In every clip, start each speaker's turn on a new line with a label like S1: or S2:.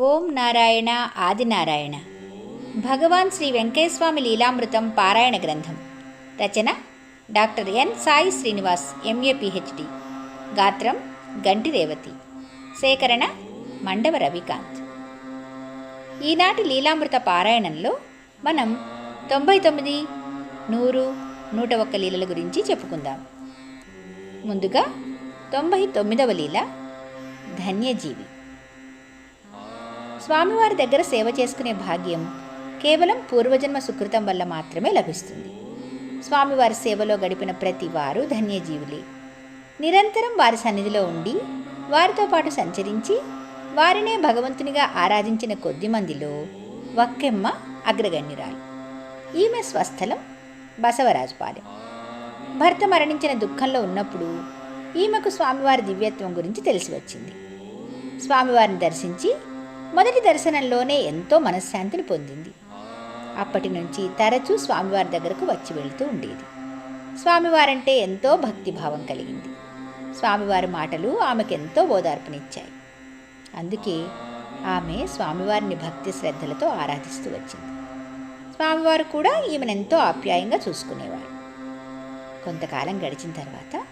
S1: ఓం నారాయణ ఆదినారాయణ. భగవాన్ శ్రీ వెంకటేశ్వామి లీలామృతం పారాయణ గ్రంథం. రచన doctor N Sai Srinivas MA PhD. గాత్రం గంటి రేవతి. సేకరణ మండవ రవికాంత్. ఈనాటి లీలామృత పారాయణంలో మనం తొంభై తొమ్మిది నూరు నూట ఒక్క లీలల గురించి చెప్పుకుందాం. ముందుగా తొంభై తొమ్మిదవ లీల ధన్యజీవి. స్వామివారి దగ్గర సేవ చేసుకునే భాగ్యం కేవలం పూర్వజన్మ సుకృతం వల్ల మాత్రమే లభిస్తుంది. స్వామివారి సేవలో గడిపిన ప్రతి వారు ధన్యజీవులే. నిరంతరం వారి సన్నిధిలో ఉండి వారితో పాటు సంచరించి వారినే భగవంతునిగా ఆరాధించిన కొద్ది మందిలో వక్కెమ్మ అగ్రగణ్యురాలు. ఈమె స్వస్థలం బసవరాజుపాలెం. భర్త మరణించిన దుఃఖంలో ఉన్నప్పుడు ఈమెకు స్వామివారి దివ్యత్వం గురించి తెలిసి వచ్చింది. స్వామివారిని దర్శించి మొదటి దర్శనంలోనే ఎంతో మనశ్శాంతిని పొందింది. అప్పటి నుంచి తరచూ స్వామివారి దగ్గరకు వచ్చి వెళుతూ ఉండేది. స్వామివారంటే ఎంతో భక్తిభావం కలిగింది. స్వామివారి మాటలు ఆమెకెంతో ఓదార్పునిచ్చాయి. అందుకే ఆమె స్వామివారిని భక్తి శ్రద్ధలతో ఆరాధిస్తూ వచ్చింది. స్వామివారు కూడా ఈమెనెంతో ఆప్యాయంగా చూసుకునేవారు. కొంతకాలం గడిచిన తర్వాత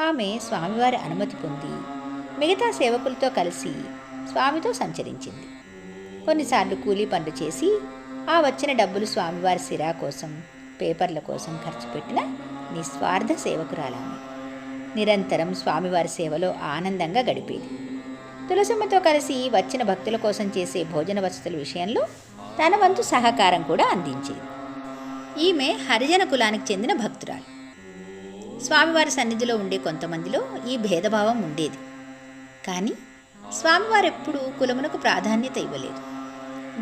S1: ఆమె స్వామివారి అనుమతి పొంది మిగతా సేవకులతో కలిసి స్వామితో సంచరించింది. కొన్నిసార్లు కూలీ పనులు చేసి ఆ వచ్చిన డబ్బులు స్వామివారి సిరా కోసం పేపర్ల కోసం ఖర్చు పెట్టిన నిస్వార్థ సేవకురాలామె. నిరంతరం స్వామివారి సేవలో ఆనందంగా గడిపేది. తులసమ్మతో కలిసి వచ్చిన భక్తుల కోసం చేసే భోజన వసతుల విషయంలో తన వంతు సహకారం కూడా అందించేది. ఈమె హరిజన కులానికి చెందిన భక్తురాలు. స్వామివారి సన్నిధిలో ఉండే కొంతమందిలో ఈ భేదభావం ఉండేది. కానీ స్వామివారు ఎప్పుడూ కులమునకు ప్రాధాన్యత ఇవ్వలేదు.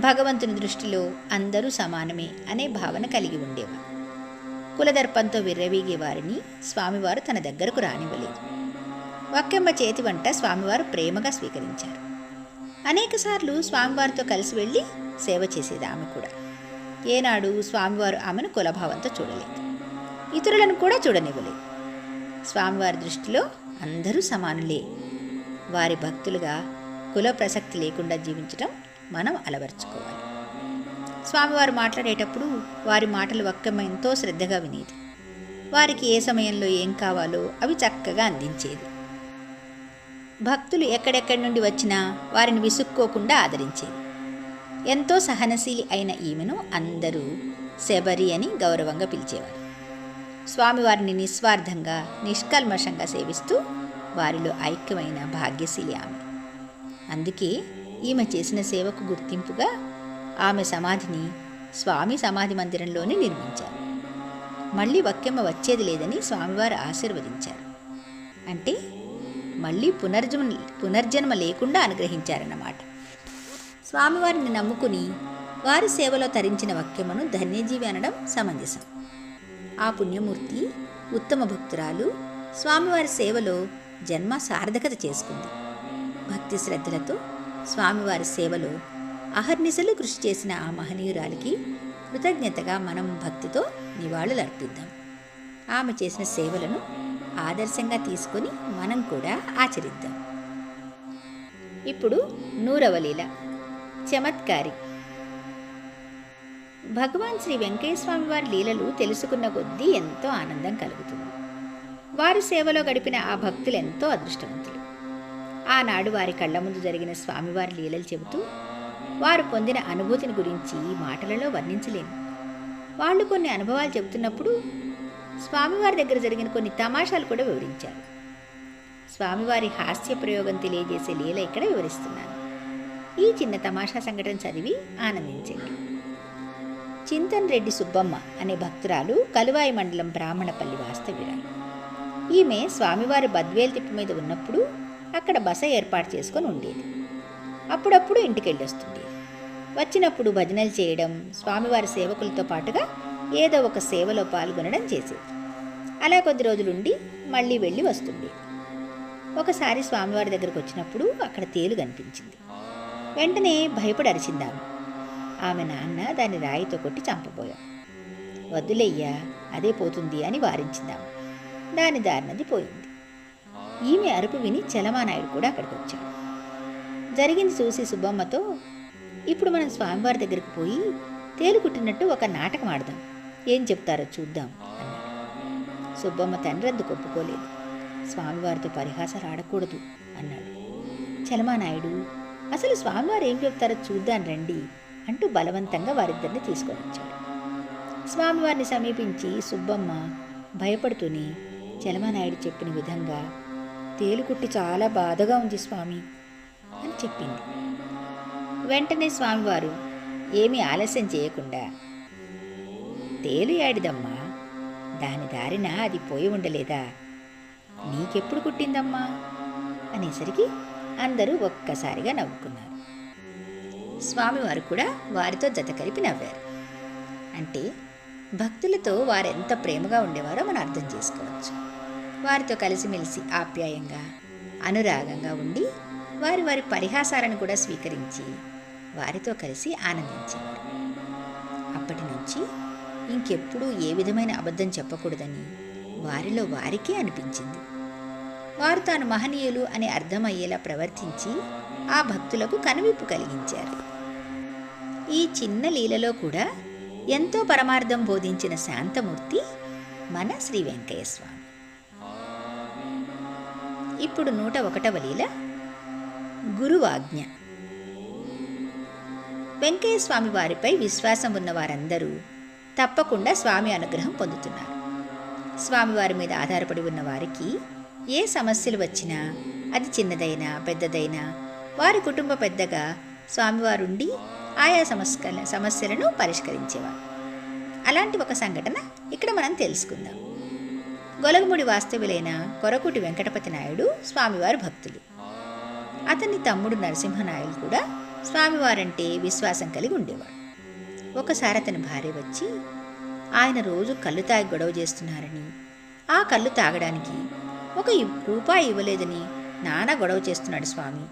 S1: భగవంతుని దృష్టిలో అందరూ సమానమే అనే భావన కలిగి ఉండేవారు. కులదర్పంతో విర్రవీగే వారిని స్వామివారు తన దగ్గరకు రానివ్వలేదు. వక్కెమ్మ చేతి వంట స్వామివారు ప్రేమగా స్వీకరించారు. అనేకసార్లు స్వామివారితో కలిసి వెళ్ళి సేవ చేసేది ఆమె కూడా. ఏనాడు స్వామివారు ఆమెను కులభావంతో చూడలేదు. ఇతరులను కూడా చూడనివ్వలేదు. స్వామివారి దృష్టిలో అందరూ సమానులే వారి భక్తులుగా కుల ప్రసక్తి లేకుండా జీవించటం మనం అలవర్చుకోవాలి. స్వామివారు మాట్లాడేటప్పుడు వారి మాటలు ఒక్కమ్మ ఎంతో శ్రద్ధగా వినేది. వారికి ఏ సమయంలో ఏం కావాలో అవి చక్కగా అందించేది. భక్తులు ఎక్కడెక్కడి నుండి వచ్చినా వారిని విసుక్కోకుండా ఆదరించేది. ఎంతో సహనశీలి అయిన ఈమెను అందరూ శబరి అని గౌరవంగా పిలిచేవారు. స్వామివారిని నిస్వార్థంగా నిష్కల్మషంగా సేవిస్తూ వారిలో ఐక్యమైన భాగ్యశీలి ఆమె. అందుకే ఈమె చేసిన సేవకు గుర్తింపుగా ఆమె సమాధిని స్వామి సమాధి మందిరంలోనే నిర్మించారు. మళ్ళీ వక్కెమ్మ వచ్చేది లేదని స్వామివారు ఆశీర్వదించారు. అంటే మళ్ళీ పునర్జన్మ పునర్జన్మ లేకుండా అనుగ్రహించారన్నమాట. స్వామివారిని నమ్ముకుని వారి సేవలో తరించిన వక్యమ్మను ధన్యజీవి అనడం సమంజసం. ఆ పుణ్యమూర్తి ఉత్తమ భక్తురాలు స్వామివారి సేవలో జన్మ సార్థకత చేసుకుంది. భక్తి శ్రద్ధలతో స్వామివారి సేవలో అహర్నిశలు కృషి చేసిన ఆ మహనీయురాలికి కృతజ్ఞతగా మనం భక్తితో నివాళులు అర్పిద్దాం ఆమె చేసిన సేవలను ఆదర్శంగా తీసుకొని మనం కూడా ఆచరిద్దాం. ఇప్పుడు నూరవ లీల చమత్కారి. భగవాన్ శ్రీ వెంకటస్వామి వారి లీలలు తెలుసుకున్న కొద్దీ ఎంతో ఆనందం కలుగుతుంది. వారి సేవలో గడిపిన ఆ భక్తులు ఎంతో అదృష్టవంతులు. ఆనాడు వారి కళ్ళ ముందు జరిగిన స్వామివారి లీలలు చెబుతూ వారు పొందిన అనుభూతిని గురించి మాటలలో వర్ణించలేము వాళ్ళు కొన్ని అనుభవాలు చెబుతున్నప్పుడు స్వామివారి దగ్గర జరిగిన కొన్ని తమాషాలు కూడా వివరించారు. స్వామివారి హాస్య ప్రయోగం తెలియజేసే లీల ఇక్కడ వివరిస్తున్నాను. ఈ చిన్న తమాషా సంఘటన చదివి ఆనందించండి. చింతన్ రెడ్డి సుబ్బమ్మ అనే భక్తురాలు కలువాయి మండలం బ్రాహ్మణపల్లి వాస్తవ్యురాలు. ఈమె స్వామివారి బద్వేలు తిప్పి మీద ఉన్నప్పుడు అక్కడ బస ఏర్పాటు చేసుకొని ఉండేది. అప్పుడప్పుడు ఇంటికి వెళ్ళొస్తుంది వచ్చినప్పుడు భజనలు చేయడం స్వామివారి సేవకులతో పాటుగా ఏదో ఒక సేవలో పాల్గొనడం చేసేది. అలా కొద్ది రోజులుండి మళ్ళీ వెళ్ళి వస్తుండేది ఒకసారి స్వామివారి దగ్గరకు వచ్చినప్పుడు అక్కడ తేలు కనిపించింది. వెంటనే భయపడి అరిచిందాము ఆమె. నాన్న దాన్ని రాయితో కొట్టి చంపబోయాం. వద్దులయ్యా అదే పోతుంది అని వారించిందాము దాని దారినది పోయింది. ఈమె అరుపు విని చలమానాయుడు కూడా అక్కడికి వచ్చాడు జరిగింది చూసి సుబ్బమ్మతో ఇప్పుడు మనం స్వామివారి దగ్గరికి పోయి తేలుకుట్టినట్టు ఒక నాటకం ఆడదాం. ఏం చెప్తారో చూద్దాం అన్నాడు. సుబ్బమ్మ తండ్రి అందుకు ఒప్పుకోలేదు స్వామివారితో పరిహాసాలు ఆడకూడదు అన్నాడు. చలమానాయుడు అసలు స్వామివారు ఏం చెప్తారో చూద్దాం రండి అంటూ బలవంతంగా వారిద్దరిని తీసుకొని వచ్చాడు స్వామివారిని సమీపించి సుబ్బమ్మ భయపడుతూనే చలమానాయుడు చెప్పిన విధంగా తేలుకుట్టి చాలా బాధగా ఉంది స్వామి అని చెప్పింది. వెంటనే స్వామివారు ఏమీ ఆలస్యం చేయకుండా తేలు యాడిదమ్మా దాని దారిన అది పోయి ఉండలేదా? నీకెప్పుడు కుట్టిందమ్మా? అనేసరికి అందరూ ఒక్కసారిగా నవ్వుకున్నారు. స్వామివారు కూడా వారితో జత కలిపి నవ్వారు. అంటే భక్తులతో వారెంత ప్రేమగా ఉండేవారో మనం అర్థం చేసుకోవచ్చు. వారితో కలిసిమెలిసి ఆప్యాయంగా అనురాగంగా ఉండి వారి వారి పరిహాసాలను కూడా స్వీకరించి వారితో కలిసి ఆనందించేవారు. అప్పటి నుంచి ఇంకెప్పుడూ ఏ విధమైన అబద్ధం చెప్పకూడదని వారిలో వారికే అనిపించింది. వారు తాను మహనీయులు అని అర్థమయ్యేలా ప్రవర్తించి ఆ భక్తులకు కనువిప్పు కలిగించారు. ఈ చిన్న లీలలో కూడా ఎంతో పరమార్థం బోధించిన శాంతమూర్తి మన శ్రీ వెంకయ్య స్వామి ఇప్పుడు నూట ఒకటవ లీల గురువాజ్ఞ. వెంకయ్య స్వామి వారిపై విశ్వాసం ఉన్న వారందరూ తప్పకుండా స్వామి అనుగ్రహం పొందుతున్నారు. స్వామివారి మీద ఆధారపడి ఉన్న వారికి ఏ సమస్యలు వచ్చినా అది చిన్నదైనా పెద్దదైనా వారి కుటుంబ పెద్దగా స్వామివారుండి ఆయా సమస్య సమస్యలను పరిష్కరించేవారు. అలాంటి ఒక సంఘటన ఇక్కడ మనం తెలుసుకుందాం. గొలగముడి వాస్తవులైన కొరకుటి వెంకటపతి నాయుడు స్వామివారి భక్తులు. అతని తమ్ముడు నరసింహనాయుడు కూడా స్వామివారంటే విశ్వాసం కలిగి ఉండేవాడు ఒకసారి అతని భార్య వచ్చి ఆయన రోజు కళ్ళు తాగి గొడవ చేస్తున్నారని. ఆ కళ్ళు తాగడానికి ఒక రూపాయి ఇవ్వలేదని నానా గొడవ చేస్తున్నాడు స్వామి.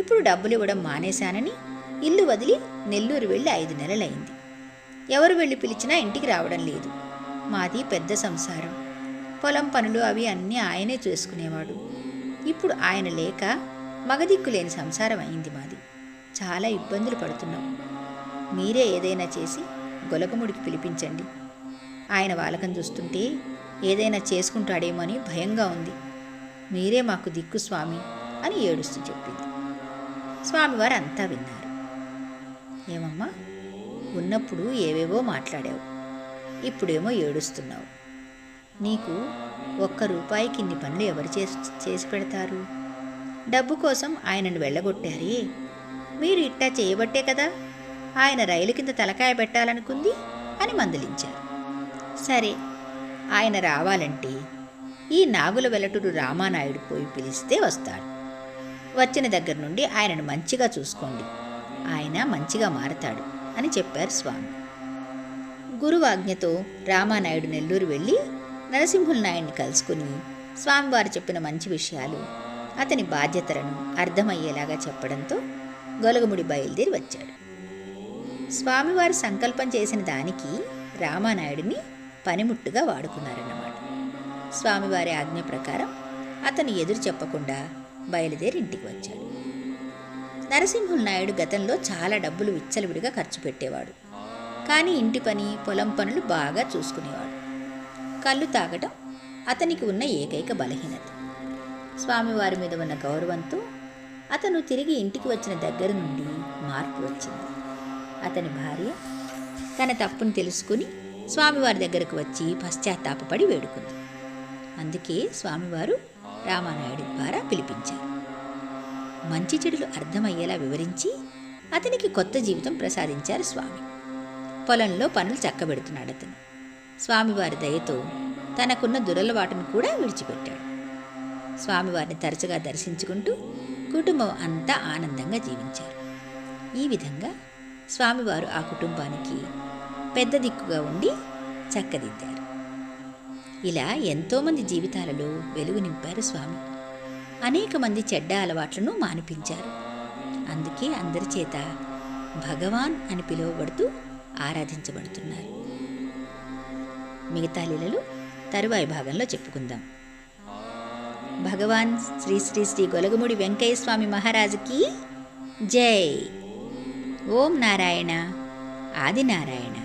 S1: ఇప్పుడు డబ్బులు ఇవ్వడం మానేశానని ఇల్లు వదిలి నెల్లూరు వెళ్ళి ఐదు నెలలైంది. ఎవరు వెళ్ళి పిలిచినా ఇంటికి రావడం లేదు. మాది పెద్ద సంసారం. పొలం పనులు అవి అన్నీ ఆయనే చేసుకునేవాడు. ఇప్పుడు ఆయన లేక మగదిక్కు లేని సంసారం అయింది మాది. చాలా ఇబ్బందులు పడుతున్నాం. మీరే ఏదైనా చేసి గొలకముడికి పిలిపించండి. ఆయన వాలకం చూస్తుంటే ఏదైనా చేసుకుంటాడేమో అని భయంగా ఉంది. మీరే మాకు దిక్కు స్వామి అని ఏడుస్తూ చెప్పింది. స్వామివారు అంతా విన్నారు. ఏమమ్మా? ఉన్నప్పుడు ఏవేవో మాట్లాడావు. ఇప్పుడేమో ఏడుస్తున్నావు. నీకు ఒక్క రూపాయికి ఇన్ని పనులు ఎవరు చేసి చేసి పెడతారు? డబ్బు కోసం ఆయనను వెళ్ళగొట్టారే? మీరు ఇట్టా చేయబట్టే కదా ఆయన రైలు కింద తలకాయ పెట్టాలనుకుంది అని మందలించారు. సరే ఆయన రావాలంటే ఈ నాగుల వెలటుడు రామానాయుడు పోయి పిలిస్తే వస్తాడు. వచ్చిన దగ్గర నుండి ఆయనను మంచిగా చూసుకోండి. ఆయన మంచిగా మారతాడు అని చెప్పారు స్వామి. గురువాజ్ఞతో రామానాయుడు నెల్లూరు వెళ్ళి నరసింహుల నాయుడిని కలుసుకుని స్వామివారు చెప్పిన మంచి విషయాలు అతని బాధ్యతలను అర్థమయ్యేలాగా చెప్పడంతో గొలగముడి బయలుదేరి వచ్చాడు. స్వామివారు సంకల్పం చేసిన దానికి రామానాయుడిని పనిముట్టుగా వాడుకున్నారన్నమాట. స్వామివారి ఆజ్ఞ ప్రకారం అతను ఎదురు చెప్పకుండా బయలుదేరి ఇంటికి వచ్చాడు. నరసింహుల నాయుడు గతంలో చాలా డబ్బులు విచ్చలవిడిగా ఖర్చు పెట్టేవాడు. కానీ ఇంటి పని పొలం పనులు బాగా చూసుకునేవాడు. కళ్ళు తాగటం అతనికి ఉన్న ఏకైక బలహీనత. స్వామివారి మీద ఉన్న గౌరవంతో అతను తిరిగి ఇంటికి వచ్చిన దగ్గర నుండి మార్పు వచ్చింది. అతని భార్య తన తప్పును తెలుసుకుని స్వామివారి దగ్గరకు వచ్చి పశ్చాత్తాపపడి వేడుకుంది. అందుకే స్వామివారు రామానాయుడు ద్వారా పిలిపించారు. మంచి చెడులు అర్థమయ్యేలా వివరించి అతనికి కొత్త జీవితం ప్రసాదించారు స్వామి. పొలంలో పనులు చక్కబెడుతున్నాడు అతను. స్వామివారి దయతో తనకున్న దురలవాటును కూడా విడిచిపెట్టాడు. స్వామివారిని తరచుగా దర్శించుకుంటూ కుటుంబం అంతా ఆనందంగా జీవించారు. ఈ విధంగా స్వామివారు ఆ కుటుంబానికి పెద్ద దిక్కుగా ఉండి చక్కదిద్దారు. ఇలా ఎంతోమంది జీవితాలలో వెలుగు నింపారు స్వామి. అనేక మంది చెడ్డ అలవాట్లను మానిపించారు. అందుకే అందరి చేత భగవాన్ అని పిలువబడుతూ ఆరాధించబడుతున్నారు. మిగతా లీలలు తరువాయి భాగంలో చెప్పుకుందాం. భగవాన్ శ్రీ శ్రీ శ్రీ గొలగముడి వెంకయ్య స్వామి మహారాజుకి జై. ఓం నారాయణ. ఆదినారాయణ.